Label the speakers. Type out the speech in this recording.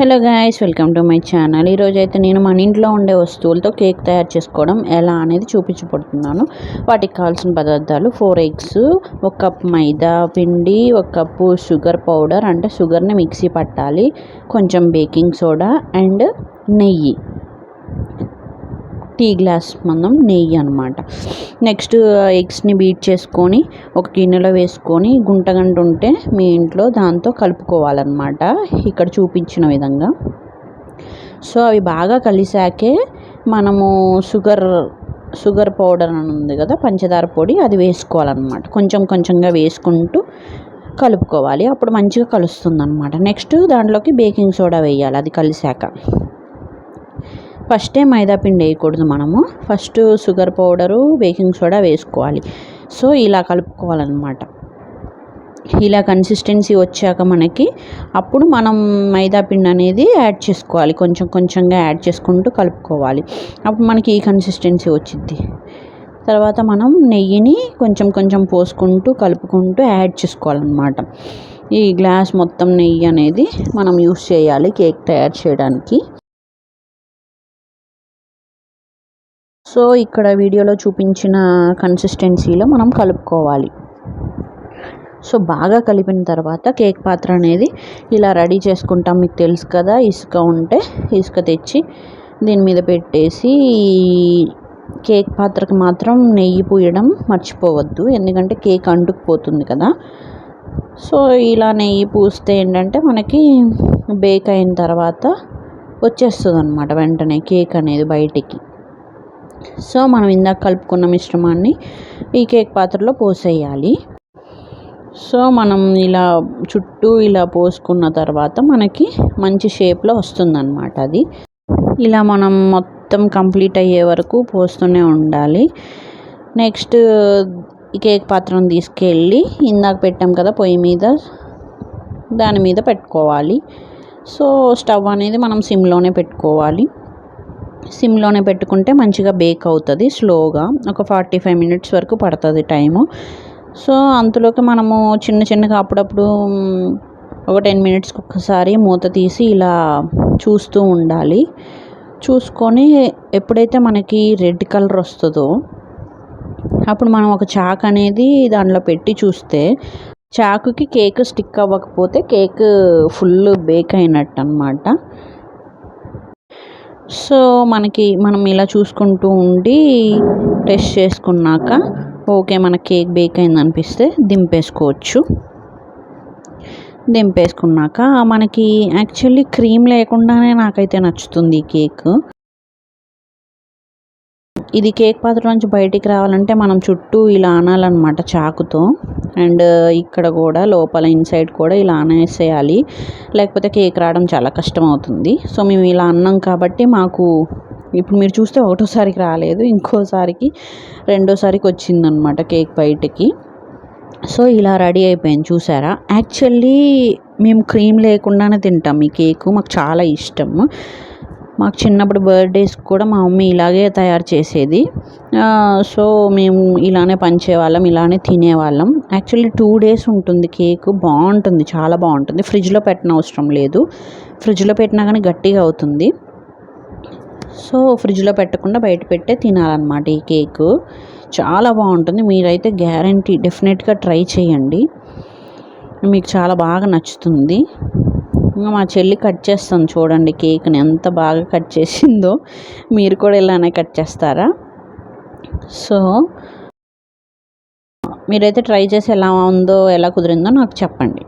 Speaker 1: Hello guys welcome to my channel ఈరోజు అయితే నేను మన ఇంట్లో ఉండే వస్తువులతో కేక్ తయారు చేసుకోవడం ఎలా అనేది చూపించబడుతున్నాను వాటికి కావాల్సిన పదార్థాలు ఫోర్ ఎగ్స్ ఒక కప్ మైదా పిండి ఒక కప్పు షుగర్ పౌడర్ అంటే షుగర్ని మిక్సీ పట్టాలి కొంచెం బేకింగ్ సోడా అండ్ నెయ్యి. టీ గ్లాస్ మందం నెయ్యి అనమాట నెక్స్ట్ ఎగ్స్ని బీట్ చేసుకొని ఒక గిన్నెలో వేసుకొని గుంటగంట ఉంటే మీ ఇంట్లో దాంతో కలుపుకోవాలన్నమాట. ఇక్కడ చూపించిన విధంగా. సో అవి బాగా కలిసాకే మనము షుగర్ షుగర్ పౌడర్ అని ఉంది కదా పంచదార పొడి అది వేసుకోవాలన్నమాట. కొంచెం కొంచెంగా వేసుకుంటూ కలుపుకోవాలి. అప్పుడు మంచిగా కలుస్తుంది అనమాట నెక్స్ట్ దాంట్లోకి బేకింగ్ సోడా వేయాలి అది కలిసాక. ఫస్టే మైదా పిండి వేయకూడదు మనము. First sugar powder baking soda వేసుకోవాలి. సో ఇలా కలుపుకోవాలన్నమాట. ఇలా కన్సిస్టెన్సీ వచ్చాక మనకి అప్పుడు మనం మైదా పిండి అనేది యాడ్ చేసుకోవాలి. కొంచెం కొంచెంగా యాడ్ చేసుకుంటూ కలుపుకోవాలి. అప్పుడు మనకి ఈ కన్సిస్టెన్సీ వచ్చింది తర్వాత మనం నెయ్యిని కొంచెం కొంచెం పోసుకుంటూ కలుపుకుంటూ యాడ్ చేసుకోవాలన్నమాట. ఈ గ్లాస్ మొత్తం నెయ్యి అనేది మనం యూస్ చేయాలి కేక్ తయారు చేయడానికి. సో ఇక్కడ వీడియోలో చూపించిన కన్సిస్టెన్సీలో మనం కలుపుకోవాలి. సో బాగా కలిపిన తర్వాత కేక్ పాత్ర అనేది ఇలా రెడీ చేసుకుంటాం. మీకు తెలుసు కదా ఇసుక ఉంటే ఇసుక తెచ్చి దీని మీద పెట్టేసి కేక్ పాత్రకు మాత్రం నెయ్యి పూయడం మర్చిపోవద్దు. ఎందుకంటే కేక్ అంటుకుపోతుంది కదా. సో ఇలా నెయ్యి పూస్తే ఏంటంటే మనకి బేక్ అయిన తర్వాత వచ్చేస్తుంది అనమాట వెంటనే కేక్ అనేది బయటికి. సో మనం ఇందాక కలుపుకున్న మిశ్రమాన్ని ఈ కేక్ పాత్రలో పోసేయాలి. సో మనం ఇలా చుట్టూ ఇలా పోసుకున్న తర్వాత మనకి మంచి షేప్లో వస్తుందన్నమాట అది. ఇలా మనం మొత్తం కంప్లీట్ అయ్యే వరకు పోస్తూనే ఉండాలి. నెక్స్ట్ ఈ కేక్ పాత్రను తీసుకెళ్ళి ఇందాక పెట్టాం కదా పొయ్యి మీద దాని మీద పెట్టుకోవాలి. సో స్టవ్ అనేది మనం సిమ్లోనే పెట్టుకోవాలి. సిమ్లోనే పెట్టుకుంటే మంచిగా బేక్ అవుతుంది స్లోగా. ఒక ఫార్టీ ఫైవ్ మినిట్స్ వరకు పడుతుంది టైము. సో అంతలోకి మనము చిన్న చిన్నగా అప్పుడప్పుడు ఒక టెన్ మినిట్స్కి ఒక్కసారి మూత తీసి ఇలా చూస్తూ ఉండాలి. చూసుకొని ఎప్పుడైతే మనకి రెడ్ కలర్ వస్తుందో అప్పుడు మనం ఒక చాక్ అనేది దాంట్లో పెట్టి చూస్తే చాకుకి కేక్ స్టిక్ అవ్వకపోతే కేక్ ఫుల్ బేక్ అయినట్టు అనమాట సో మనకి మనం ఇలా చూసుకుంటూ ఉండి టెస్ట్ చేసుకున్నాక ఓకే మన కేక్ బేక్ అయింది అనిపిస్తే దింపేసుకోవచ్చు. దింపేసుకున్నాక మనకి యాక్చువల్లీ క్రీమ్ లేకుండానే నాకైతే నచ్చుతుంది ఈ కేక్. ఇది కేక్ పాత్ర నుంచి బయటికి రావాలంటే మనం చుట్టూ ఇలా అనాలన్నమాట చాకుతో. అండ్ uh, ఇక్కడ కూడా లోపల ఇన్సైడ్ కూడా ఇలా అనేసేయాలి. లేకపోతే కేక్ రావడం చాలా కష్టం అవుతుంది సో మేము ఇలా అన్నాం కాబట్టి మాకు ఇప్పుడు మీరు చూస్తే ఒకటోసారికి రాలేదు ఇంకోసారికి రెండోసారికి వచ్చిందనమాట కేక్ బయటికి. సో ఇలా రెడీ అయిపోయింది చూసారా? యాక్చువల్లీ మేము క్రీమ్ లేకుండానే తింటాం ఈ కేకు మాకు చాలా ఇష్టం మాకు చిన్నప్పుడు బర్త్డేస్ కూడా మా మమ్మీ ఇలాగే తయారు చేసేది. సో మేము ఇలానే పంచేవాళ్ళం ఇలానే తినేవాళ్ళం. యాక్చువల్లీ టూ డేస్ ఉంటుంది కేక్ బాగుంటుంది చాలా బాగుంటుంది. ఫ్రిడ్జ్లో పెట్టిన అవసరం లేదు. ఫ్రిడ్జ్లో పెట్టినా కానీ గట్టిగా అవుతుంది. సో ఫ్రిడ్జ్లో పెట్టకుండా బయట పెట్టే తినాలన్నమాట ఈ కేక్. చాలా బాగుంటుంది. మీరైతే గ్యారంటీ డెఫినెట్గా ట్రై చేయండి. మీకు చాలా బాగా నచ్చుతుంది. ఇంకా మా చెల్లి కట్ చేస్తాను చూడండి కేక్ని. ఎంత బాగా కట్ చేసిందో మీరు కూడా ఇలానే కట్ చేస్తారా? సో మీరైతే ట్రై చేసి ఎలా ఉందో ఎలా కుదిరిందో నాకు చెప్పండి.